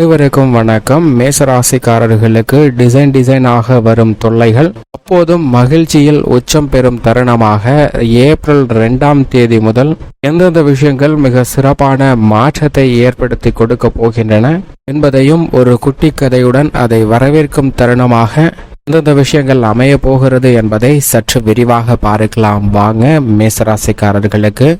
அனைவருக்கும் வணக்கம். மேசராசிக்காரர்களுக்கு டிசைன் டிசைனாக வரும் தொல்லைகள். அப்போதும் மகிழ்ச்சியில் உச்சம் பெறும் தருணமாக ஏப்ரல் ரெண்டாம் தேதி முதல் எந்தெந்த விஷயங்கள் மிக சிறப்பான மாற்றத்தை ஏற்படுத்தி கொடுக்க போகின்றன என்பதையும் ஒரு குட்டி கதையுடன் அதை வரவேற்கும் தருணமாக எந்தெந்த விஷயங்கள் அமைய போகிறது என்பதை சற்று விரிவாக பார்க்கலாம். வாங்க மேசராசிக்காரர்களுக்கு.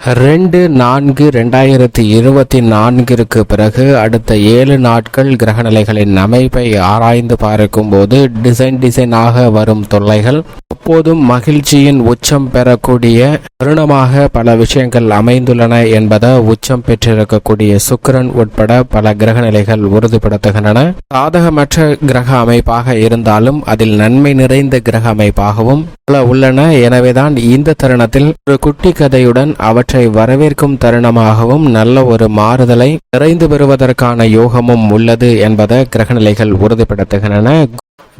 ரெண்டு நான்கு ரெண்டாயிரத்தி இருபத்தி நான்கிற்கு பிறகு அடுத்த ஏழு நாட்கள் கிரகநிலைகளின் அமைப்பை ஆராய்ந்து பார்க்கும்போது டிசைன் டிசைனாக வரும் தொல்லைகள் அப்போதும் மகிழ்ச்சியின் உச்சம் பெறக்கூடிய தருணமாக பல விஷயங்கள் அமைந்துள்ளன என்பதை உச்சம் பெற்றிருக்கக்கூடிய சுக்கிரன் உட்பட பல கிரகநிலைகள் உறுதிப்படுத்துகின்றன. சாதகமற்ற கிரக அமைப்பாக இருந்தாலும் அதில் நன்மை நிறைந்த கிரக அமைப்பாகவும் பல உள்ளன. எனவேதான் இந்த தருணத்தில் ஒரு குட்டி கதையுடன் அவற்றை வரவேற்கும் தருணமாகவும் நல்ல ஒரு மாறுதலை நிறைந்து பெறுவதற்கான யோகமும் உள்ளது என்பதை கிரகநிலைகள் உறுதிப்படுத்துகின்றன.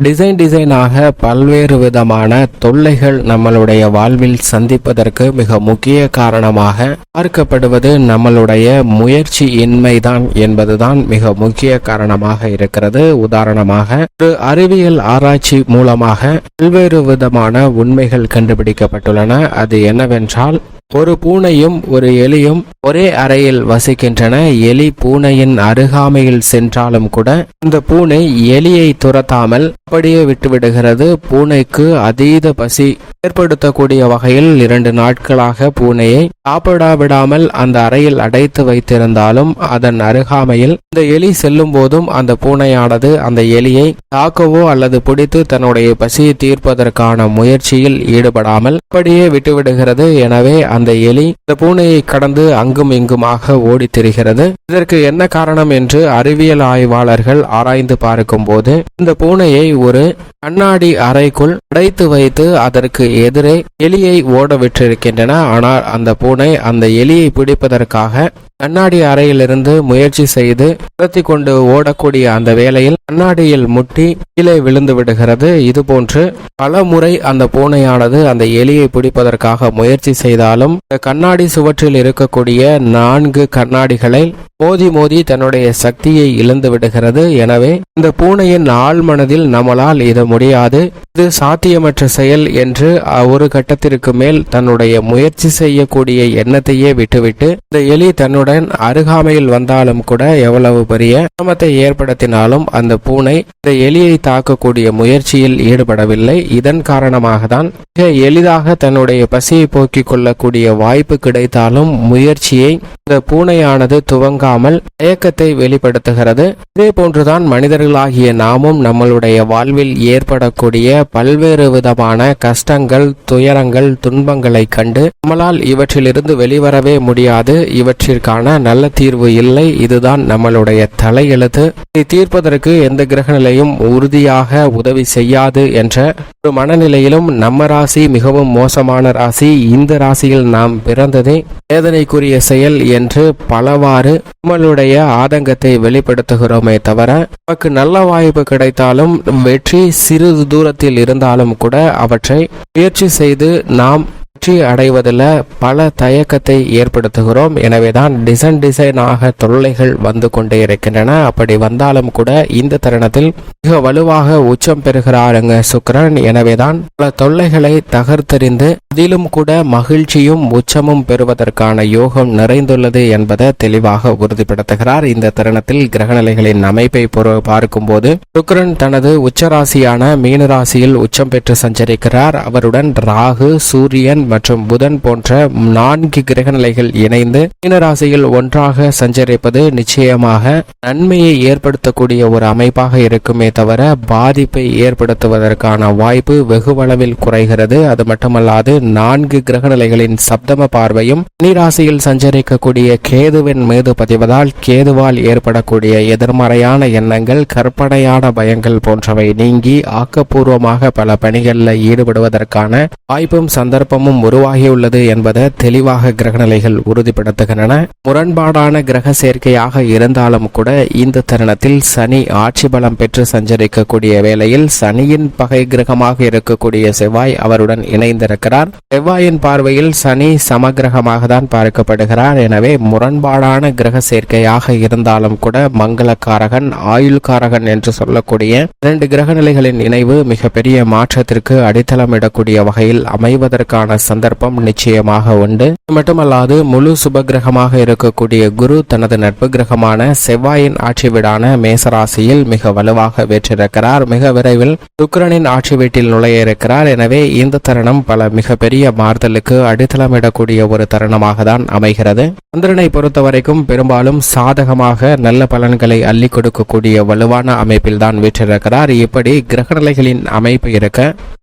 டிசைன் டிசைனாக பல்வேறு விதமான தொல்லைகள் நம்மளுடைய வாழ்வில் சந்திப்பதற்கு மிக முக்கிய காரணமாக பார்க்கப்படுவது நம்மளுடைய முயற்சி இன்மைதான் என்பதுதான் மிக முக்கிய காரணமாக இருக்கிறது. உதாரணமாக ஒரு அறிவியல் ஆராய்ச்சி மூலமாக பல்வேறு விதமான உண்மைகள் கண்டுபிடிக்கப்பட்டுள்ளன. அது என்னவென்றால் ஒரு பூனையும் ஒரு எலியும் ஒரே அறையில் வசிக்கின்றன. எலி பூனையின் அருகாமையில் சென்றாலும் கூட இந்த பூனை எலியை துரத்தாமல் அப்படியே விட்டுவிடுகிறது. பூனைக்கு அதீத பசி ஏற்படுத்தக்கூடிய வகையில் இரண்டு நாட்களாக பூனையை சாப்பிடாவிடாமல் அந்த அறையில் அடைத்து வைத்திருந்தாலும் அதன் அருகாமையில் இந்த எலி செல்லும் போதும் அந்த பூனையானது அந்த எலியை தாக்கவோ அல்லது பிடித்து தன்னுடைய பசியை தீர்ப்பதற்கான முயற்சியில் ஈடுபடாமல் அப்படியே விட்டுவிடுகிறது. எனவே அந்த எலி இந்த பூனையை கடந்து அங்கும் இங்குமாக ஓடித் திரிகிறது. இதற்கு என்ன காரணம் என்று அறிவியல் ஆய்வாளர்கள் ஆராய்ந்து பார்க்கும்போது இந்த பூனையை ஒரு கண்ணாடி அறைக்குள் அடைத்து வைத்து அதற்கு எதிரே எலியை ஓட விட்டிருக்கின்றன. ஆனால் அந்த பூனை அந்த எலியை பிடிப்பதற்காக கண்ணாடி அறையிலிருந்து முயற்சி செய்து துரத்தி கொண்டு ஓடக்கூடிய அந்த வேளையில் கண்ணாடியில் முட்டி கீழே விழுந்து விடுகிறது. இதுபோன்று பல முறை அந்த பூனையானது அந்த எலியை பிடிப்பதற்காக முயற்சி செய்தாலும் இந்த கண்ணாடி சுவற்றில் இருக்கக்கூடிய நான்கு கண்ணாடிகளை மோதி மோதி தன்னுடைய சக்தியை இழந்து விடுகிறது. எனவே இந்த பூனையின் ஆழ்மனதில் நம்மளால் இது முடியாது. இது சாத்தியமற்ற செயல் என்று ஒரு கட்டத்திற்கு மேல் தன்னுடைய முயற்சி செய்யக்கூடிய எண்ணத்தையே விட்டுவிட்டு இந்த எலி தன்னுடன் அருகாமையில் வந்தாலும் கூட எவ்வளவு பெரிய சிரமத்தை ஏற்படுத்தினாலும் அந்த பூனை இந்த எலியை தாக்கக்கூடிய முயற்சியில் ஈடுபடவில்லை. இதன் காரணமாக தான் மிக எளிதாக தன்னுடைய பசியை போக்கிக் கொள்ளக்கூடிய வாய்ப்பு கிடைத்தாலும் முயற்சியை இந்த பூனையானது துவங்க இல்லாமல் தயக்கத்தை வெளிப்படுத்துகிறது. இதே போன்றுதான் மனிதர்களாகிய நாமும் நம்மளுடைய வாழ்வில் ஏற்படக்கூடிய பல்வேறு விதமான கஷ்டங்கள் துயரங்கள் துன்பங்களை கண்டு நம்மளால் இவற்றிலிருந்து வெளிவரவே முடியாது. இவற்றிற்கான நல்ல தீர்வு இல்லை. இதுதான் நம்மளுடைய தலையெழுத்து. இதை தீர்ப்பதற்கு எந்த கிரகநிலையும் உறுதியாக உதவி செய்யாது என்ற ஒரு மனநிலையிலும் நம்ம ராசி மிகவும் மோசமான ராசி. இந்த ராசியில் நாம் பிறந்ததே வேதனைக்குரிய செயல் என்று பலவாறு நம்மளுடைய ஆதங்கத்தை வெளிப்படுத்துகிறோமே தவிர நமக்கு நல்ல வாய்ப்பு கிடைத்தாலும் வெற்றி சிறிது தூரத்தில் இருந்தாலும் கூட அவற்றை முயற்சி செய்து நாம் வெற்றி அடைவதில் பல தயக்கத்தை ஏற்படுத்துகிறோம். எனவே தான் டிசைன் டிசைனாக தொல்லைகள் வந்து கொண்டே இருக்கின்றன. அப்படி வந்தாலும் கூட இந்த தருணத்தில் மிக வலுவாக உச்சம் பெறுகிறாருங்க சுக்கிரன். எனவேதான் பல தொல்லைகளை தகர்த்தெறிந்து அதிலும் கூட மகிழ்ச்சியும் உச்சமும் பெறுவதற்கான யோகம் நிறைந்துள்ளது என்பதை தெளிவாக உறுதிப்படுத்துகிறார். இந்த தருணத்தில் கிரகநிலைகளின் அமைப்பை பார்க்கும்போது சுக்கிரன் தனது உச்சராசியான மீனராசியில் உச்சம் பெற்று சஞ்சரிக்கிறார். அவருடன் ராகு சூரியன் மற்றும் புதன் போன்ற நான்கு கிரகநிலைகள் இணைந்து மீனராசியில் ஒன்றாக சஞ்சரிப்பது நிச்சயமாக நன்மையை ஏற்படுத்தக்கூடிய ஒரு அமைப்பாக இருக்குமே தவிர பாதிப்பை ஏற்படுத்துவதற்கான வாய்ப்பு வெகுவளவில் குறைகிறது. அது மட்டுமல்லாது நான்கு கிரகநிலைகளின் சப்தம பார்வையும் நீராசியில் சஞ்சரிக்கக்கூடிய கேதுவின் மீது பதிவதால் கேதுவால் ஏற்படக்கூடிய எதிர்மறையான எண்ணங்கள் கற்பனையான பயங்கள் போன்றவை நீங்கி ஆக்கப்பூர்வமாக பல பணிகளில் ஈடுபடுவதற்கான வாய்ப்பும் சந்தர்ப்பமும் உருவாகியுள்ளது என்பதை தெளிவாக கிரகநிலைகள் உறுதிப்படுத்துகின்றன. முரண்பாடான கிரக சேர்க்கையாக இருந்தாலும் கூட இந்த தருணத்தில் சனி ஆட்சி பலம் பெற்று சஞ்சரிக்கக்கூடிய வேளையில் சனியின் பகை கிரகமாக இருக்கக்கூடிய செவ்வாய் அவருடன் இணைந்திருக்கிறார். செவ்வாயின் பார்வையில் சனி சமகிரகமாக தான் பார்க்கப்படுகிறார். எனவே முரண்பாடான கிரக சேர்க்கையாக இருந்தாலும் கூட மங்களக்காரகன் ஆயுள்காரகன் என்று சொல்லக்கூடிய இரண்டு கிரக நிலைகளின் இணைவு மிகப்பெரிய மாற்றத்திற்கு அடித்தளமிடக்கூடிய வகையில் அமைவதற்கான சந்தர்ப்பம் நிச்சயமாக உண்டு. இது மட்டுமல்லாது முழு சுபகிரகமாக இருக்கக்கூடிய குரு தனது நட்பு கிரகமான செவ்வாயின் ஆட்சி வீடான மேசராசியில் மிக வலுவாக வேற்றிருக்கிறார். மிக விரைவில் சுக்கரனின் ஆட்சி வீட்டில் நுழைய இருக்கிறார். எனவே இந்த தருணம் பல பெரிய மாறுதலுக்கு அடித்தளமிடக்கூடிய ஒரு தருணமாக தான் அமைகிறது. சந்திரனை பொறுத்தவரைக்கும் பெரும்பாலும் சாதகமாக நல்ல பலன்களை அள்ளி கொடுக்கக்கூடிய வலுவான அமைப்பில் தான் வீற்றிருக்கிறார். இப்படி கிரகநிலைகளின் அமைப்பு இருக்க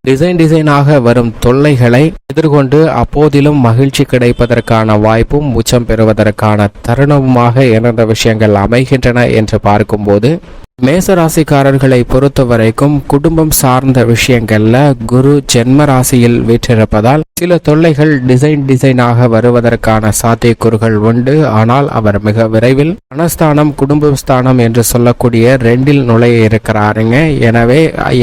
டிசைன் டிசைனாக வரும் தொல்லைகளை எதிர்கொண்டு அப்போதிலும் மகிழ்ச்சி கிடைப்பதற்கான வாய்ப்பும் உச்சம் பெறுவதற்கான தருணமுமாக இணைந்த விஷயங்கள் அமைகின்றன என்று பார்க்கும்போது மேசராசிக்காரர்களை பொறுத்த வரைக்கும் குடும்பம் சார்ந்த விஷயங்கள்ல குரு ஜென்ம ராசியில் வீற்றிருப்பதால் சில தொல்லைகள் டிசைன் டிசைனாக வருவதற்கான சாத்தியக்கூறுகள் உண்டு. ஆனால் அவர் மிக விரைவில் மனஸ்தானம் குடும்பஸ்தானம் என்று சொல்லக்கூடிய ரெண்டில் நுழைய இருக்கிறாருங்க. எனவே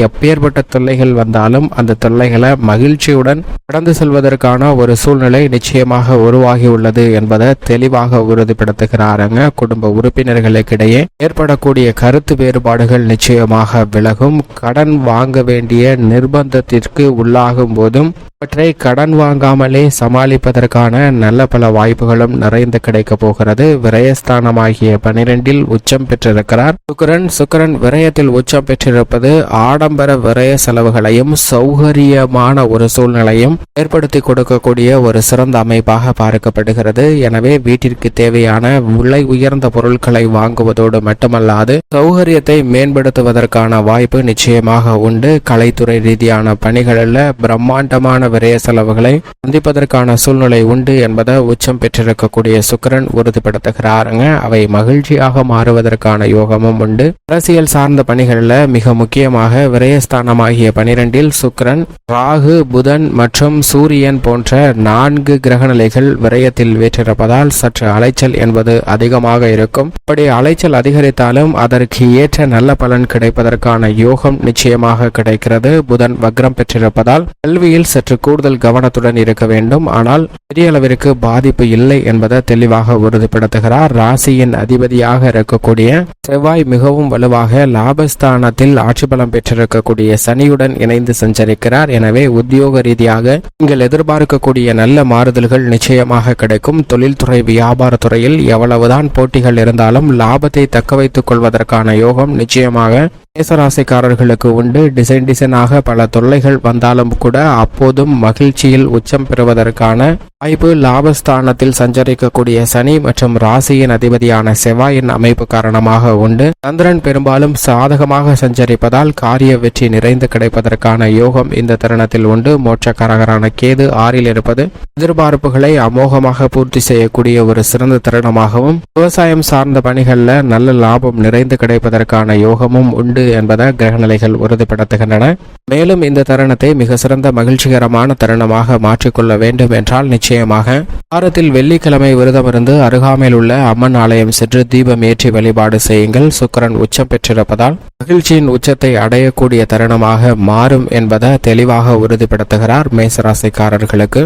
எப்பேற்பட்ட தொல்லைகள் வந்தாலும் அந்த தொல்லைகளை மகிழ்ச்சியுடன் கடந்து செல்வதற்கான ஒரு சூழ்நிலை நிச்சயமாக உருவாகி உள்ளது என்பதை தெளிவாக உறுதிப்படுத்துகிறாருங்க. குடும்ப உறுப்பினர்களுக்கிடையே ஏற்படக்கூடிய கருத்து வேறுபாடுகள் நிச்சயமாக விலகும். கடன் வாங்க வேண்டிய நிர்பந்தத்திற்கு உள்ளாகும் போதும் அவற்றை கடன் வாங்காமலே சமாளிப்பதற்கான நல்ல பல வாய்ப்புகளும் நிறைந்து கிடைக்க போகிறது. விரயஸ்தானமாகிய பனிரெண்டில் உச்சம் பெற்றிருக்கிறார். சுக்கரன் சுக்கரன் விரயத்தில் உச்சம் பெற்றிருப்பது ஆடம்பர விரய செலவுகளையும் சௌகரியமான ஒரு சூழ்நிலையும் ஏற்படுத்தி கொடுக்கக்கூடிய ஒரு சிறந்த அமைப்பாக பார்க்கப்படுகிறது. எனவே வீட்டிற்கு தேவையான விலை உயர்ந்த பொருட்களை வாங்குவதோடு மட்டுமல்லாது சௌகரிய சௌகரியத்தை மேம்படுத்துவதற்கான வாய்ப்பு நிச்சயமாக உண்டு. கலைத்துறை ரீதியான பணிகளில் பிரம்மாண்டமான விரய செலவுகளை சந்திப்பதற்கான சூழ்நிலை உண்டு என்பதை உச்சம் பெற்றிருக்கக்கூடிய சுக்கரன் உறுதிப்படுத்துகிறாருங்க. அவை மகிழ்ச்சியாக மாறுவதற்கான யோகமும் உண்டு. அரசியல் சார்ந்த பணிகளில் மிக முக்கியமாக விரயஸ்தானமாகிய பனிரெண்டில் சுக்கரன் ராகு புதன் மற்றும் சூரியன் போன்ற நான்கு கிரகநிலைகள் விரயத்தில் வேற்றிருப்பதால் சற்று அலைச்சல் என்பது அதிகமாக இருக்கும். இப்படி அலைச்சல் அதிகரித்தாலும் அதற்கு ஏற்ற நல்ல பலன் கிடைப்பதற்கான யோகம் நிச்சயமாக கிடைக்கிறது. புதன் வக்ரம் பெற்றிருப்பதால் கல்வியில் சற்று கூடுதல் கவனத்துடன் இருக்க வேண்டும். ஆனால் பெரிய அளவிற்கு பாதிப்பு இல்லை என்பதை தெளிவாக உறுதிப்படுத்துகிறார். ராசியின் அதிபதியாக இருக்கக்கூடிய செவ்வாய் மிகவும் வலுவாக லாபஸ்தானத்தில் ஆட்சி பலம் பெற்றிருக்கக்கூடிய சனியுடன் இணைந்து சஞ்சரிக்கிறார். எனவே உத்தியோக ரீதியாக நீங்கள் எதிர்பார்க்கக்கூடிய நல்ல மாறுதல்கள் நிச்சயமாக கிடைக்கும். தொழில்துறை வியாபார துறையில் எவ்வளவுதான் போட்டிகள் இருந்தாலும் லாபத்தை தக்க வைத்துக் கொள்வதற்கான யோகம் நிச்சயமாக மேசராசிக்காரர்களுக்கு உண்டு. டிசைன் டிசைனாக பல தொல்லைகள் வந்தாலும் கூட அப்போதும் மகிழ்ச்சியில் உச்சம் பெறுவதற்கான வாய்ப்பு லாபஸ்தானத்தில் சஞ்சரிக்கக்கூடிய சனி மற்றும் ராசியின் அதிபதியான செவ்வாயின் அமைப்பு காரணமாக உண்டு. சந்திரன் பெரும்பாலும் சாதகமாக சஞ்சரிப்பதால் காரிய வெற்றி நிறைந்து கிடைப்பதற்கான யோகம் இந்த தருணத்தில் உண்டு. மோட்சக்காரகரான கேது ஆறில் இருப்பது எதிர்பார்ப்புகளை அமோகமாக பூர்த்தி செய்யக்கூடிய ஒரு சிறந்த தருணமாகவும் விவசாயம் சார்ந்த பணிகளில் நல்ல லாபம் நிறைந்து கிடைப்பதற்கான யோகமும் உண்டு. என்பதை கிரகநிலைகள் உறுதிப்படுத்துகின்றன. மேலும் இந்த தருணத்தை மிக சிறந்த மகிழ்ச்சிகரமான தருணமாக மாற்றிக்கொள்ள வேண்டும் என்றால் நிச்சயமாக வாரத்தில் வெள்ளிக்கிழமை விரதமிருந்து அருகாமையில் உள்ள அம்மன் ஆலயம் சென்று தீபம் ஏற்றி வழிபாடு செய்யுங்கள். சுக்கரன் உச்சம் பெற்றிருப்பதால் மகிழ்ச்சியின் உச்சத்தை அடையக்கூடிய தருணமாக மாறும் என்பதை தெளிவாக உறுதிப்படுத்துகிறார் மேசராசிக்காரர்களுக்கு.